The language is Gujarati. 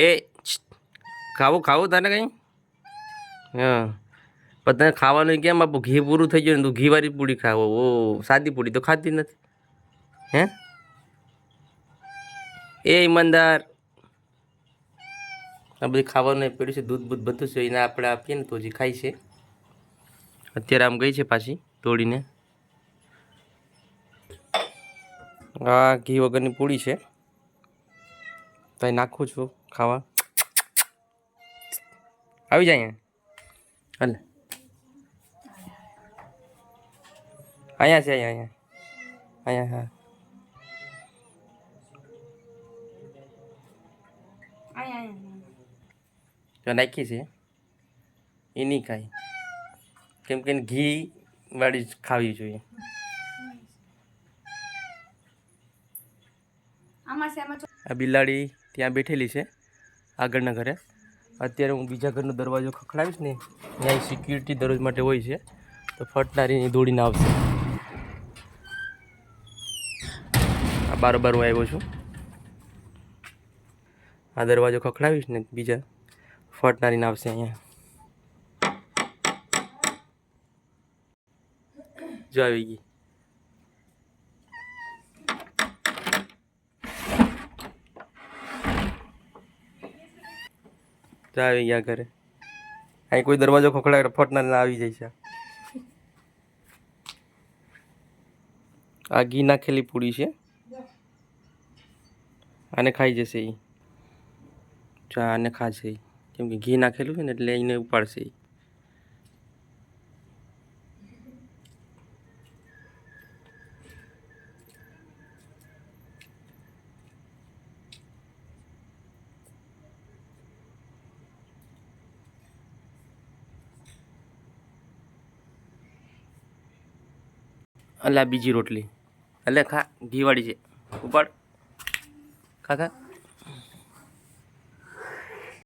એ ખાવું ખાવું તને કંઈ? હા. પણ તને ખાવાનું કેમ? આપું ઘી પૂરું થઈ ગયું ને તું ઘીવાળી પૂરી ખાવો. ઓ, સાદી પૂરી તો ખાતી નથી. હે? એ ઈમાનદાર. આ બધી ખાવાનું પીડ્યું છે, દૂધ, બૂધ બધું છે, એને આપણે આપીએ ને તો હજી ખાય છે. અત્યારે આમ ગઈ છે પાછી, તોડીને. આ ઘી વગરની પૂરી છે. તો એ નાખું છું ખાવા. આવી જાય અહીંયા. હાલે. અહીંયા છે અહીંયા અહીંયા. અહીંયા હા. જો નાખી છે. એ નહીં ખાય. કેમ કે ઘી વાળી જ ખાવી જોઈએ. આ બિલાડી ત્યાં બેઠેલી છે, આગળના ઘરે. અત્યારે હું બીજા ઘરનો દરવાજો ખખડાવીશ ને ત્યાં સિક્યુરિટી દરરોજ માટે હોય છે, તો ફટનારી દોડીને આવશે. આ બારોબાર હું આવ્યો છું. આ દરવાજો ખખડાવીશ ને, બીજા ફટનારીને આવશે અહીંયા. જો આવી ગઈ. તો આવી ગયા ઘરે અહીં કોઈ દરવાજો ખોખડા ફટનાર ના આવી જાય છે આ ઘી નાખેલી પૂરી છે આને ખાઈ જશે એ ચા આને ખાશે. કેમ કે ઘી નાખેલું છે ને એટલે એને ઉપાડશે ઈ. અલા બીજી રોટલી. અલે ખા ઘીવાળી છે. ઉપાડ. ખા ખા.